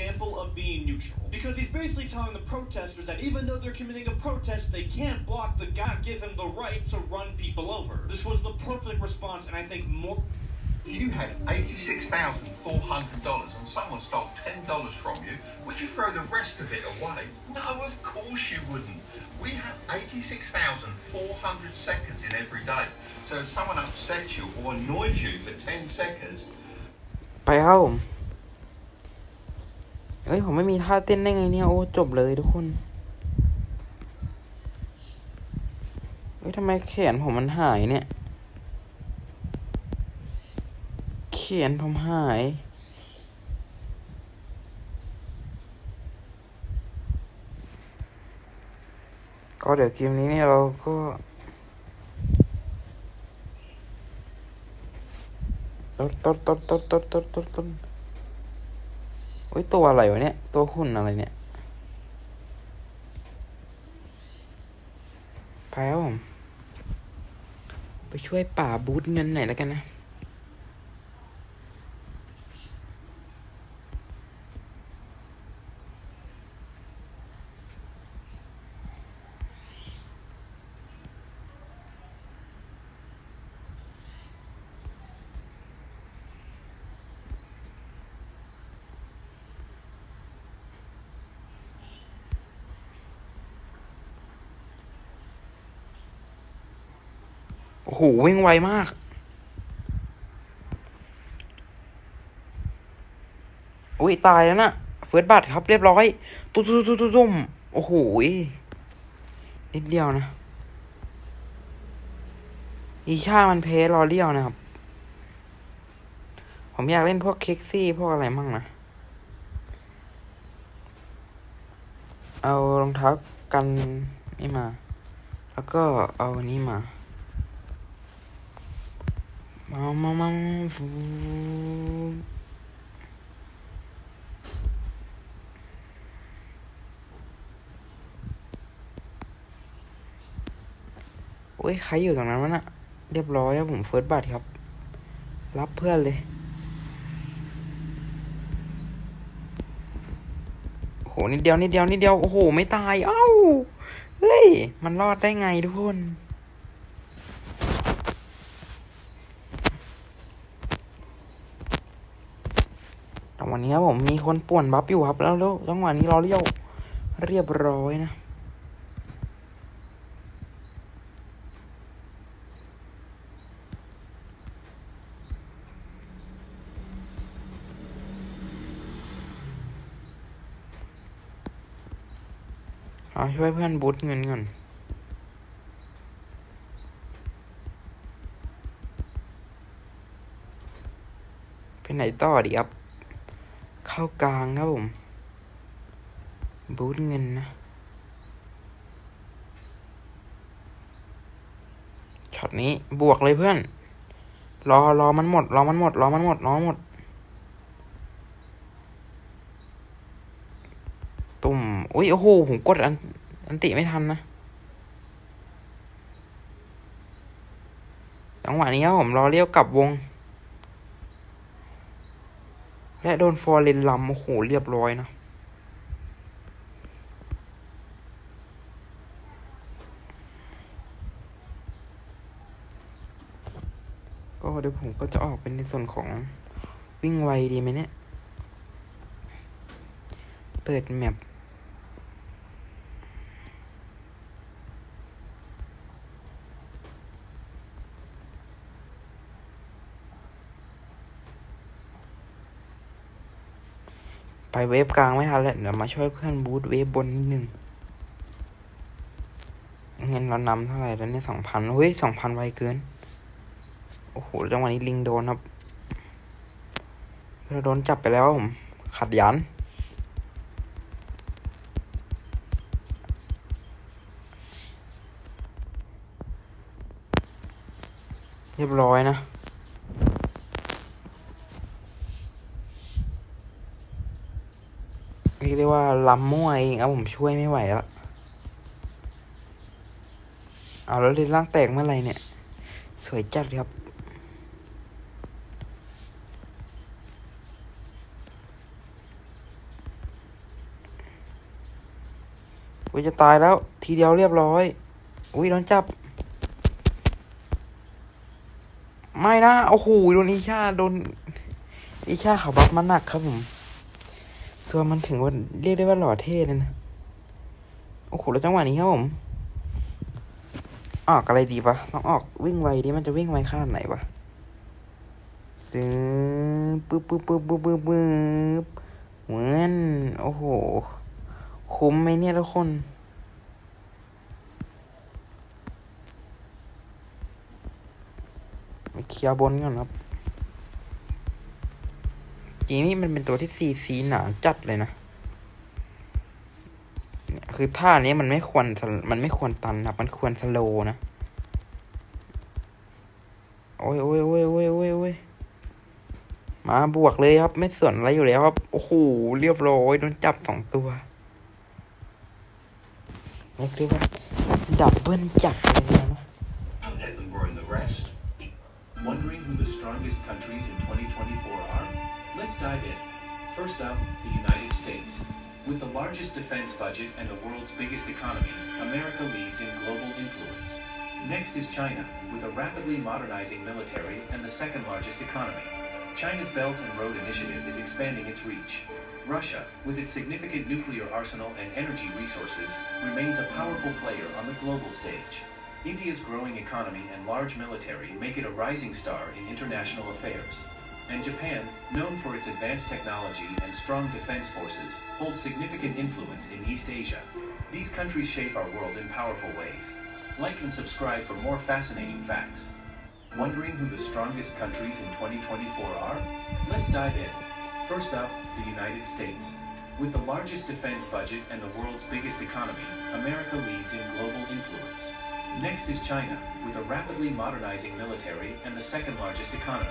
example of being neutral. Because he's basically telling the protesters that even though they're committing a protest, they can't block the guy, give him the right to run people over. This was the perfect response, and I think more. You had $86,400 and someone stole $10 from you, would you throw the rest of it away? No, of course you wouldn't. We have 86,400 seconds in every day. So if someone upsets you or annoys you for 10 seconds. By home. เอ้ย ผมไม่มีท่าเต้นได้ไงเนี่ย โอ้ จบเลยทุกคนเอ้ยทำไมแขนผมมันหายเนี่ย แขนผมหาย ก็เดี๋ยวเกมนี้เนี่ยเราก็ต้นต้นต้นต้นต้นต้นต้น โอ้ยตัวอะไรวะเนี่ย ตัวหุ่นอะไรเนี่ยไปครับผมไปช่วยป่าบูทเงินหน่อยแล้วกันนะ โอ้โหวิ่งไวมาก อุ้ยตายแล้วนะเฟิร์สบัตครับเรียบร้อย ตุ้มตุ้มตุ้มตุ้มโอ้โหนิดเดียวนะ อีชามันเพลรอเลี้ยวนะครับ ผมอยากเล่นพวกเค็กซี่ พวกอะไรมั่งนะ เอารองเท้ากันนี่มา แล้วก็เอาอันนี้มา มามามาฟูโอ้ย ใครอยู่ตรงนั้นวะน่ะ เรียบร้อยครับผมเฟิร์สบัตครับ รับเพื่อนเลยโอ้โห นิดเดียว นิดเดียว นิดเดียว โอ้โห ไม่ตาย เอ้า เฮ้ย มันรอดได้ไงทุกคน แต่วั นนี้ครับผมมีคนป่วนบัฟอยู่ครับ แล้วแล้วจังหวะนี้เราเรียวเรียบร้อยนะเอาช่วยเพื่อนบูทเงินก่อนไปไหนต่อดีครับ เข้ากลางครับผม บูทเงินนะช็อตนี้บวกเลยเพื่อน รอรอมันหมด รอมันหมด รอมันหมด รอนหมด ตุ่มอุ้ยโอ้โห ผมกดอันอันติไม่ทันนะ จังหวะนี้ครับผมรอเลี้ยวกลับวง และโดนฟอร์เรนลำโอ้โหเรียบร้อยนะ ก็เดี๋ยวผมก็จะออกเป็นในส่วนของวิ่งไวดีไหมเนี่ย เปิดแมป ไปเวฟกลางไม่ทันแล้วเดี๋ยวมาช่วยเพื่อนบูทเวฟบนนิดนึงเงินเรานำเท่าไหร่แล้วเนี่ยสองพันเฮ้ยสองพันไวเกิน โอ้โหจังหวะนี้ลิงโดนครับเราโดนจับไปแล้วผม ขัดยัน เรียบร้อยนะ เรียกว่าลำมั่วเองเอาผมช่วยไม่ไหวละเอาแล้วเลนล่างแตกเมื่อไรเนี่ย สวยจัดครับ อุ้ยจะตายแล้ว ทีเดียวเรียบร้อย อุ้ยโดนจับ ไม่นะ โอ้โหโดนอีชาโดนอีชาเขาบัฟมาหนักครับผม ตัวมันถึงว่าเรียกได้ว่าหล่อเท่เลยนะ โอ้โหแล้วจังหวะนี้ครับผม ออกอะไรดีปะต้องออกวิ่งไวดิมันจะวิ่งไวขนาดไหนวะตึ๊บปึ๊บปึ๊บปึ๊บปึ๊บปึ๊บปึ๊บเหมือนโอ้โห คุ้มไหมเนี่ยทุกคนมาเคลียร์บนก่อนครับ ริงนี่มันเป็นตัวที่ซีซีหนาจัดเลยนะ คือท่านี้มันไม่ควรมันไม่ควรตันนะมันควรสโลนะ โอ้ยโอ้ยโอ้ยโอ้ยโอ้ยโอ้ยมาบวกเลยครับ ไม่ส่วนอะไรอยู่แล้วครับ โอ้โห เรียบร้อยโดนจับสองตัวนี่คือว่าดับเบิลจับเลยนะ Wondering who the strongest countries in 2024 are? Let's dive in. First up, the United States. With the largest defense budget and the world's biggest economy, America leads in global influence. Next is China, with a rapidly modernizing military and the second largest economy. China's Belt and Road Initiative is expanding its reach. Russia, with its significant nuclear arsenal and energy resources, remains a powerful player on the global stage. India's growing economy and large military make it a rising star in international affairs. And Japan, known for its advanced technology and strong defense forces, holds significant influence in East Asia. These countries shape our world in powerful ways. Like and subscribe for more fascinating facts. Wondering who the strongest countries in 2024 are? Let's dive in. First up, the United States. With the largest defense budget and the world's biggest economy, America leads in global influence. Next is China, with a rapidly modernizing military and the second largest economy.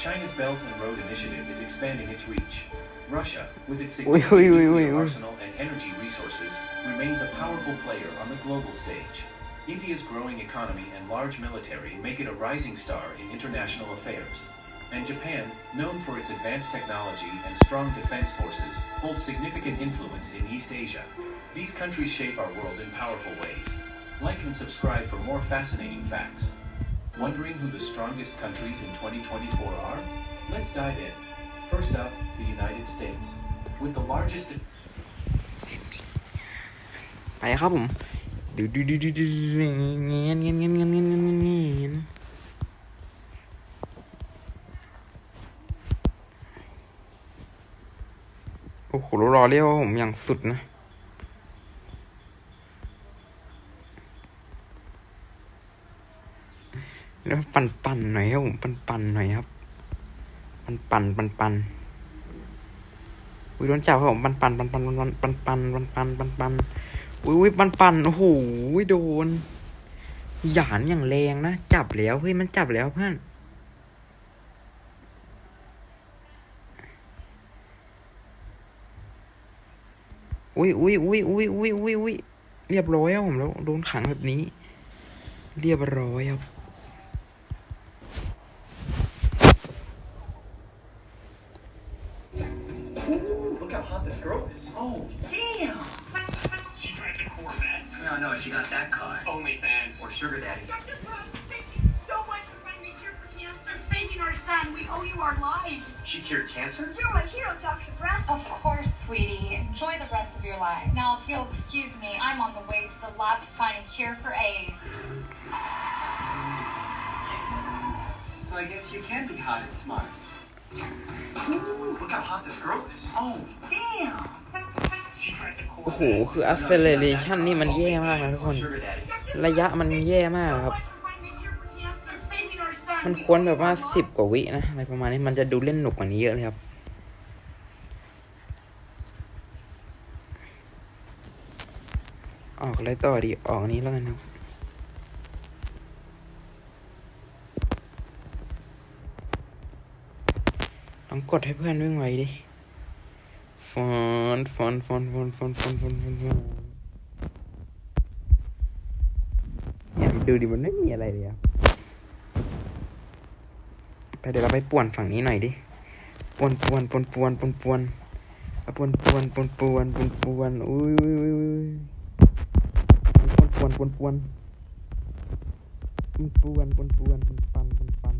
China's Belt and Road Initiative is expanding its reach. Russia, with its significant ui, ui, nuclear ui, ui. arsenal and energy resources, remains a powerful player on the global stage. India's growing economy and large military make it a rising star in international affairs. And Japan, known for its advanced technology and strong defense forces, holds significant influence in East Asia. These countries shape our world in powerful ways. Like and subscribe for more fascinating facts. Wondering who the strongest countries in 2024 are? Let's dive in. First up, the United States. With the largest ไปครับผมดูดูดูดูดูเงี้ยเงี้ยเงี้ยเงี้ยเงี้ยเงี้ยเงี้ยโอ้โหรอเรียกว่าผมอย่างสุดนะ แล้วปั่นปั่นๆหน่อยครับผมปั่นปั่นๆหน่อยครับ ปั่นปั่นปั่นปั่นอุ้ยโดนจับครับผมปั่นปั่นปั่นปั่นปั่นปั่นปั่นปั่นปั่นปั่นปั่นอุ้ยอุ้ยปั่นปั่นโอ้โหโดนหยานอย่างแรงนะจับแล้วเฮ้ยมันจับแล้วเพื่อนอุ้ยอุ้ยอุ้ยอุ้ยอุ้ยอุ้ยอุ้ยเรียบร้อยครับผมแล้วโดนขังแบบนี้ เรียบร้อยครับ this girl is. Oh, damn! She drives a Corvette. No, no, she got that car. OnlyFans. Or sugar daddy. Dr. Brooks, thank you so much for finding the cure for cancer and saving our son. We owe you our lives. She cured cancer? You're my hero, Dr. Breast. Of course, sweetie. Enjoy the rest of your life. Now, if you'll excuse me, I'm on the way to the lab to find a cure for AIDS. So I guess you can be hot and smart. โอ้โห คือ acceleration นี่มันแย่มากนะทุกคน ระยะมันแย่มากครับ มันควรแบบว่าสิบกว่าวินะ อะไรประมาณนี้ มันจะดูเล่นหนุกกว่านี้เยอะเลยครับ ออกเลยต่อดี ออกนี้แล้วกันครับ ลอง กดให้เพื่อนวิ่งไวดิฟอนฟอนฟอนฟอนฟอนฟอนฟอนฟอนฟอนเนี่ยดูดิมันไม่มีอะไรเลยครับไปเดี๋ยวเราไปป่วนฝั่งนี้หน่อยดิป่วนป่วนป่วนป่วนป่วนป่วนป่วนป่วนป่วนป่วนป่วนป่วนอุ้ยอุ้ยอุ้ยอุ้ยปวนปวนปวนปวนปวนปวนปวนปันปันปัน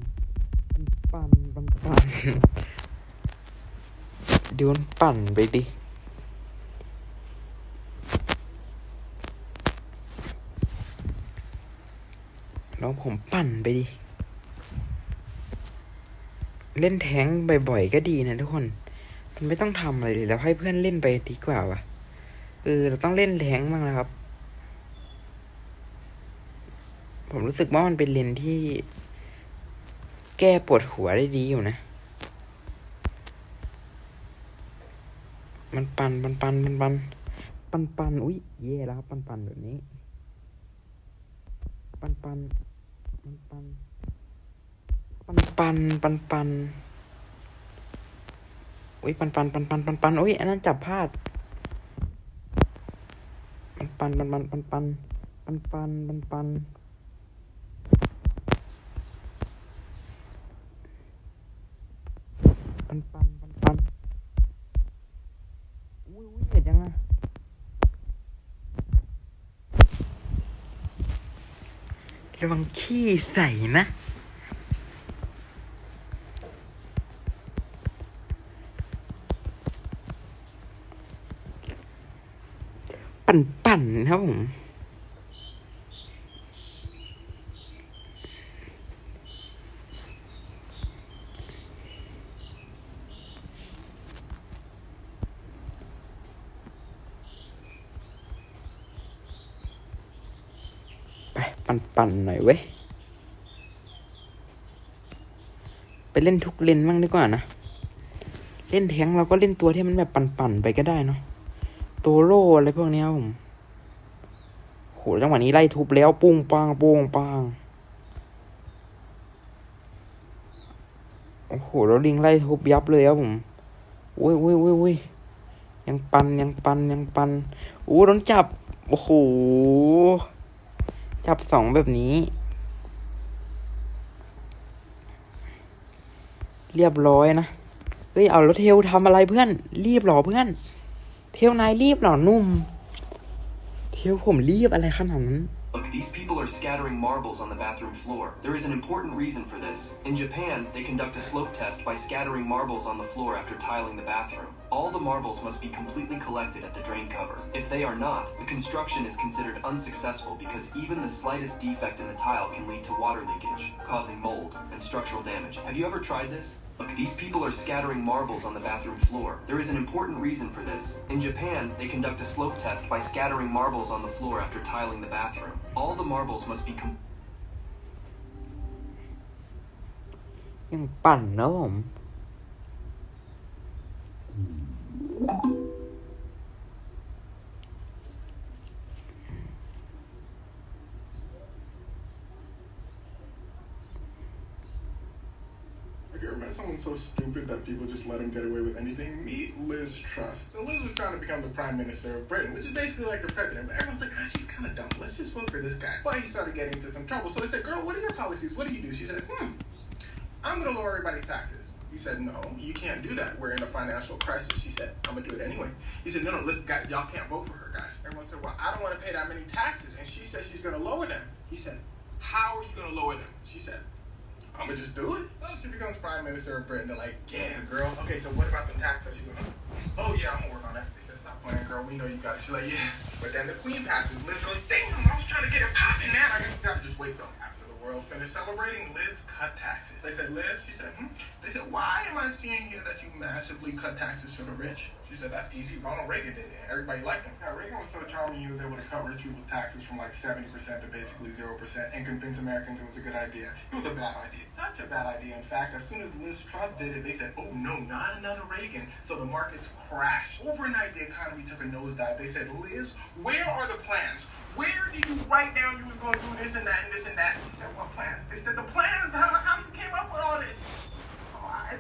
ปันปันปันปัน ดี๋ยวมันปั่นไปดิแลองผมปั่นไปดิ เล่นแท้งบ่อยๆก็ดีนะทุกคน มันไม่ต้องทำอะไรเลยแล้วให้เพื่อนเล่นไปดีกว่าวะเออ เราต้องเล่นแท้งบ้างนะครับ ผมรู้สึกว่ามันเป็นเลนที่ แก้ปวดหัวได้ดีอยู่นะ มัน ปันปันปันปันปันปันปันอุ้ยเย่แล้วครับปันปันแบบนี้ ปันปันปันปันปันปันปันปันอุ้ยปันปันปันปันปันปันอุ้ยอันนั้นจับพลาดปันปันปันปันปันปันปันปันปันปันปันปันปันปันอุ้ยอุ้ยเห็นยังไง ระวังขี้ใส่นะ ปั่นๆครับผม ไปั่นปันๆหน่อยเว้ย ไปเล่นทุกเลนบ้างดีกว่านะ เล่นแทงเราก็เล่นตัวที่มันแบบปั่นๆไปก็ได้เนาะตัวโล่อะไรพวกนี้ผมโหจังหวะนี้ไล่ทุบแล้วปุ้งปังปุ้งปังโอ้โหแล้วลิงไล่ทุบยับเลยครับผมอุ้ยอุ้ยอุ้ยอุ้ยยังปันยังปันยังปันอู้โดนจับ โอ้โห จับสองแบบนี้ เรียบร้อยนะ เฮ้ย เอาแล้วเทลทำอะไรเพื่อน รีบหรอเพื่อน เทลนายรีบหรอนุ่ม เทลผมรีบอะไรขนาดนั้น Look, these people are scattering marbles on the bathroom floor. There is an important reason for this. In Japan, they conduct a slope test by scattering marbles on the floor after tiling the bathroom. All the marbles must be completely collected at the drain cover. If they are not, the construction is considered unsuccessful because even the slightest defect in the tile can lead to water leakage, causing mold and structural damage. Have you ever tried this? Look, these people are scattering marbles on the bathroom floor. There is an important reason for this. In Japan, they conduct a slope test by scattering marbles on the floor after tiling the bathroom. All the marbles must be com- ยังปั่นนะผม someone so stupid that people just let him get away with anything? Meet Liz Truss. So Liz was trying to become the Prime Minister of Britain, which is basically like the president. But everyone's like, ah, she's kind of dumb. Let's just vote for this guy. But he started getting into some trouble. So they said, girl, what are your policies? What do you do? She said, hmm, I'm going to lower everybody's taxes. He said, no, you can't do that. We're in a financial crisis. She said, I'm going to do it anyway. He said, no, no, listen, guys, y'all can't vote for her, guys. Everyone said, well, I don't want to pay that many taxes. And she said she's going to lower them. He said, how are you going to lower them? She said, I'm gonna just do it. So she becomes prime minister of Britain. They're like, yeah, girl. Okay, so what about the tax cuts you gonna? Oh yeah, I'm gonna work on that. They said, stop playing, girl. We know you got it. She's like, yeah. But then the queen passes. Liz goes, damn, I was trying to get it popping, man. I guess we gotta just wait though. After the world finished celebrating, Liz cut taxes. They said, Liz. She said, hmm. They said, why am I seeing here that you massively cut taxes for the rich? She said, that's easy. Ronald Reagan did it. Everybody liked him. Yeah, Reagan was so charming, he was able to cut rich people's taxes from like 70% to basically 0% and convince Americans it was a good idea. It was a bad idea. Such a bad idea. In fact, as soon as Liz Truss did it, they said, oh no, not another Reagan. So the markets crashed. Overnight, the economy took a nosedive. They said, Liz, where are the plans? Where did you write down you was going to do this and that and this and that? She said, what plans? They said, the plans? How, how you came up with all this?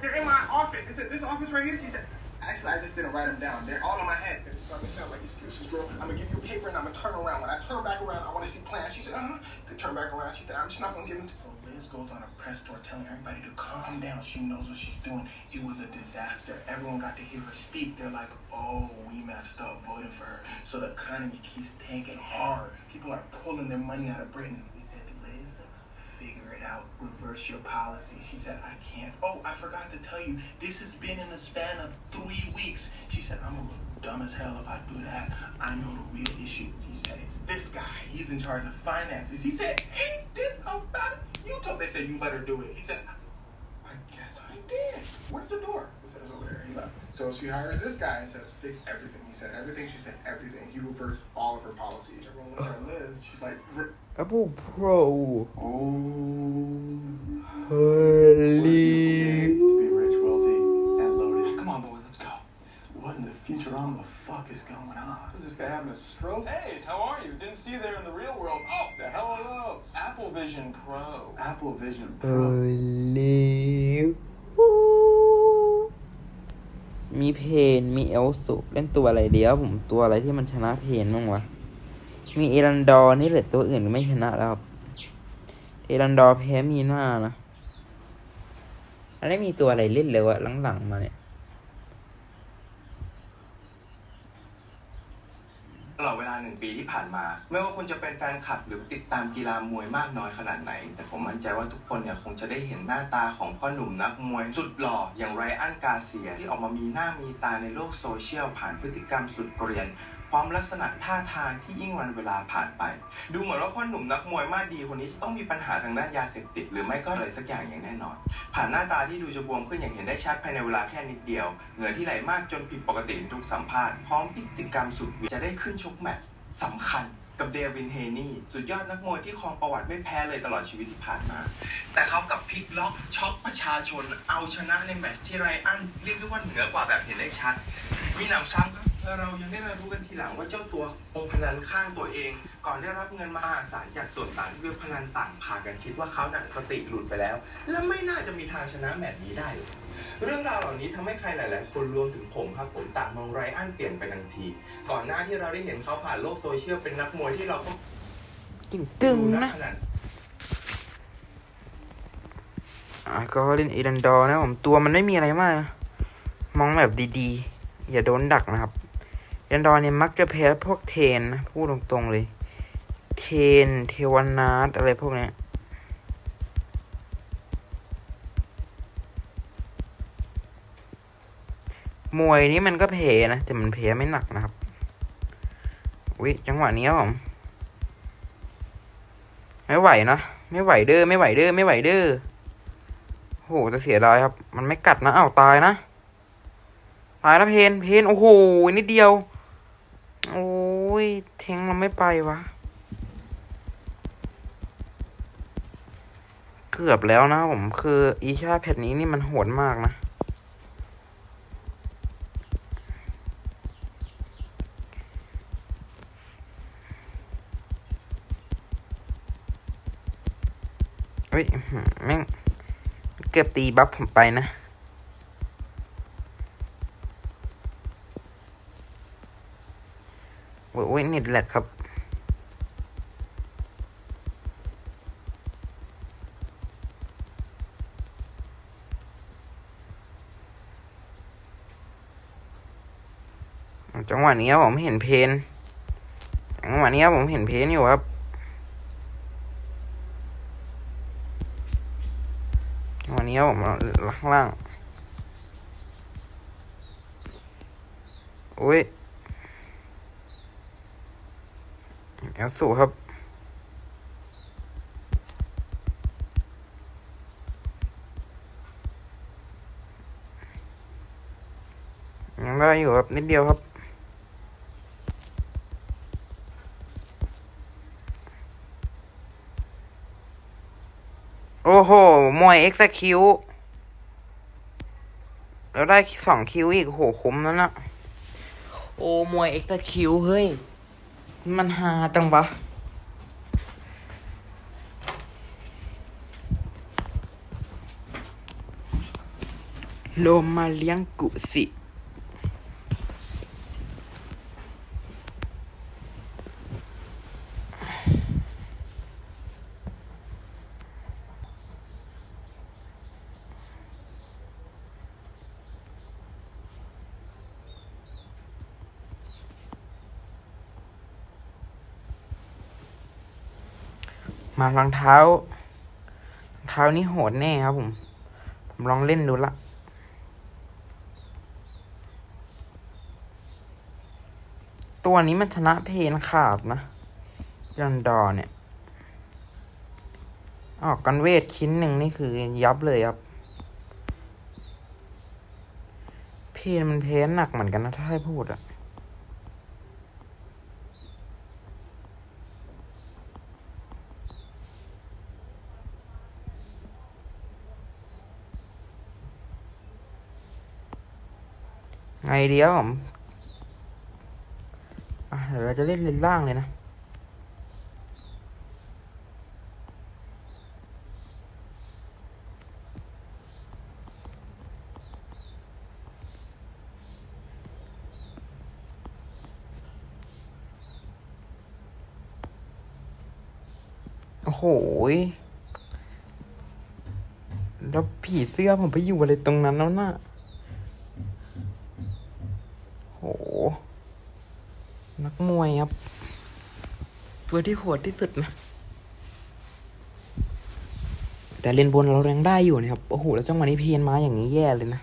They're in my office. They said, this office right here? She said, actually, I just didn't write them down. They're all in my head. It's starting to sound like excuses girl. I'm gonna give you a paper and I'm gonna turn around. When I turn back around, I want to see plans. She said, uh huh. They turn back around. She said, I'm just not gonna give them. So Liz goes on a press tour telling everybody to calm down. She knows what she's doing. It was a disaster. Everyone got to hear her speak. They're like, oh, we messed up voting for her. So the economy keeps tanking hard. People are pulling their money out of Britain. We said, Liz, figure it out. Reverse your policy. She said, I can't. Oh, I forgot to tell you, this has been in the span of three weeks. She said, I'm gonna look dumb as hell if I do that. I know the real issue. She said, it's this guy. He's in charge of finances. He said, ain't this about it? You told they said you let her do it. He said, I guess I did. Where's the door? her he left. So she hires this guy and says, fix everything he said, everything she said, everything. He reversed all of her policies. Everyone looked at Liz. She's like, Apple Pro. Oh. Holy. To be rich, wealthy, and loaded. Come on, boy, let's go. What in the future on the fuck is going on? Is this guy having a stroke? Hey, how are you? Didn't see you there in the real world. Oh, the hell are those? Apple Vision Pro. Apple Vision Pro. Holy. Ooh. มีเพน มีเอลสุเล่นตัวอะไรเดียวผมตัวอะไรที่มันชนะเพนบ้างวะ มีเอรันดอร์นี่เหลือตัวอื่นไม่ชนะแล้วครับ เอรันดอร์แพ้มีหน้านะแล้วมีตัวอะไรเล่นเลยวะหลังๆมาเนี่ย ตลอดเวลาหนึ่งปีที่ผ่านมา ไม่ว่าคุณจะเป็นแฟนคลับหรือติดตามกีฬามวยมากน้อยขนาดไหน แต่ผมมั่นใจว่าทุกคนเนี่ยคงจะได้เห็นหน้าตาของพ่อหนุ่มนักมวย สุดหล่ออย่างไรอันกาเซียที่ออกมามีหน้ามีตาในโลกโซเชียลผ่านพฤติกรรมสุดเกรียน พร้อมลักษณะท่าทางที่ยิ่งวันเวลาผ่านไป ดูเหมือนว่าพ่อหนุ่มนักมวยมาดดีคนนี้จะต้องมีปัญหาทางด้านยาเสพติด หรือไม่ก็อะไรสักอย่างอย่างแน่นอน ผ่านหน้าตาที่ดูจะบวมขึ้นอย่างเห็นได้ชัดภายในเวลาแค่นิดเดียว เหงื่อที่ไหลมากจนผิดปกติในทุกสัมภาษณ์พร้อมพฤติกรรมสุดเหวี่ยงจะได้ขึ้นชกแมตช์สำคัญกับเดวินเฮนี่สุดยอดนักมวยที่ครองประวัติไม่แพ้เลยตลอดชีวิตที่ผ่านมา แต่เขากับพลิกล็อกช็อกประชาชนเอาชนะในแมตช์ที่ไรอันเรียกได้ว่าเหนือกว่าแบบเห็นได้ชัดมีหนำซ้ำ เรายังได้มารู้กันทีหลังว่าเจ้าตัวองค์พนันข้างตัวเอง ก่อนได้รับเงินมหาศาลจากส่วนต่างที่เว็บพนันต่างพากันคิดว่าเขาน่ะสติหลุดไปแล้ว และไม่น่าจะมีทางชนะแมตช์นี้ได้เลยเรื่องราวเหล่านี้ทำให้ใครหลาย ๆ คนรวมถึงผมครับผมต่างมองไรอันเปลี่ยนไปทันที ก่อนหน้าที่เราได้เห็นเขาผ่านโลกโซเชียลเป็นนักมวยที่เราก็กึ่งกึ่งดูๆนะขนาดอะก็เล่นเอรันดอร์นะผมตัวมันไม่มีอะไรมากนะมองแบบดีๆ อย่าโดนดักนะครับ เอรันดอร์เนี่ยมักจะแพ้พวกเทนนะพูดตรงๆเลย เทน เทวานาทอะไรพวกเนี้ยมวยนี่มันก็แพ้นะ แต่มันแพ้ไม่หนักนะครับวิจังหวะนี้ผมไม่ไหวนะไม่ไหวเด้อไม่ไหวเด้อไม่ไหวเด้อโหจะเสียดายครับ มันไม่กัดนะอ้าวตายนะ ตายแล้วเพนเพนโอ้โหนิดเดียว โอ้ยเทงเราไม่ไปวะ เกือบแล้วนะผมคือ อีชาแพทนี้นี่มันโหดมากนะ เฮ้ย แม่ง เกือบตีบัฟผมไปนะ โอ้ยเน็ตแหลกครับ จังหวะนี้ผมเห็นเพนจังหวะนี้ผมเห็นเพนอยู่ครับวันนี้ผมข้างล่างอุ้ย เอลสูครับ ยังได้อยู่ครับ นิดเดียวครับโอ้โห มวยเอ็กซ์คิว แล้วได้สองคิวอีก โหคุ้มแล้วนะ โอ้ มวยเอ็กซ์คิว เฮ้ย มันหาจังวะโลมาเลี้ยงกุสิ มารองเท้ารองเท้านี่โหดแน่ครับผม ผมลองเล่นดูละตัวนี้มันชนะเพนขาดนะยอนดอเนี่ยออกกันเวทชิ้นหนึ่งนี่คือยับเลยครับ เพนมันเพนหนักเหมือนกันนะถ้าให้พูดอะ ไงเดียวผมเดี๋ยวเราจะเล่นเลนล่างเลยนะโอ้โหแล้วผีเสื้อผมไปอยู่อะไรตรงนั้นแล้วน่ะห นักมวยครับ ตัวที่โหดที่สุดนะ แต่เลนบนเรายังได้อยู่นะครับ โอ้โห แล้วจังหวะนี้เพียนมาอย่างนี้แย่เลยนะ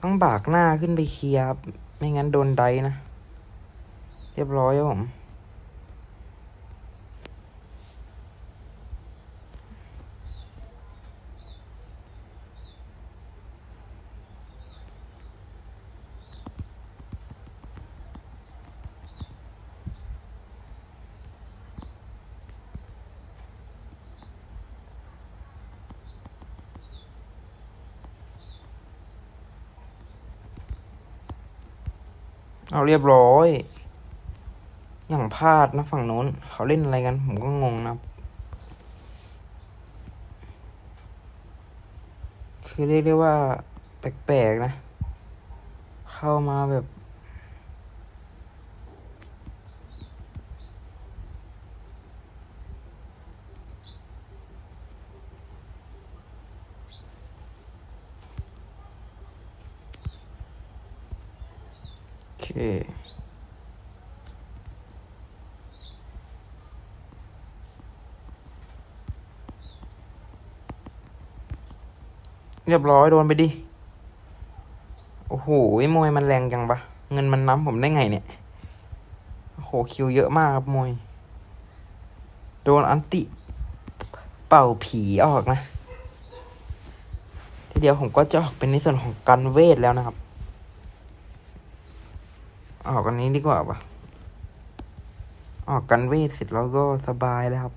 ต้องบากหน้าขึ้นไปเคลียร์ครับไม่งั้นโดนไดนะ เรียบร้อยครับผม เขาเรียบร้อย อย่างพลาดนะฝั่งโน้น เขาเล่นอะไรกัน ผมก็งงนะคือเรียกได้ว่าแปลกๆนะ เข้ามาแบบ โอเค เรียบร้อยโดนไปดิ โอ้โหมวยมันแรงจังปะเงินมันน้ำผมได้ไงเนี่ย โอ้โหคิวเยอะมากครับมวย โดนอันติ เป่าผีออกนะ ทีเดียวผมก็จะออกเป็นในส่วนของกันเวทแล้วนะครับ ออกอันนี้ดีกว่าปะออกกันเวทเสร็จแล้วก็สบายแล้วครับ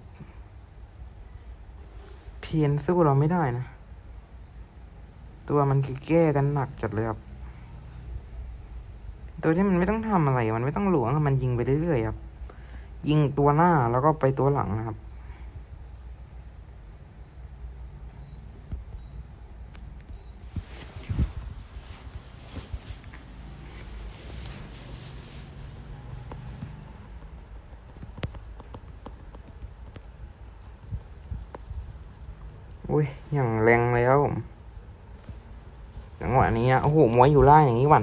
เพียนสู้เราไม่ได้นะ ตัวมันคือแก้กันหนักจัดเลยครับ ตัวที่มันไม่ต้องทำอะไร มันไม่ต้องหลวงมันยิงไปเรื่อยๆครับ ยิงตัวหน้าแล้วก็ไปตัวหลังนะครับ อุ้ย อย่างแรงเลยครับผม จังหวะนี้นะโอ้ โหมวยอยู่ล่างอย่างนี้หวั่น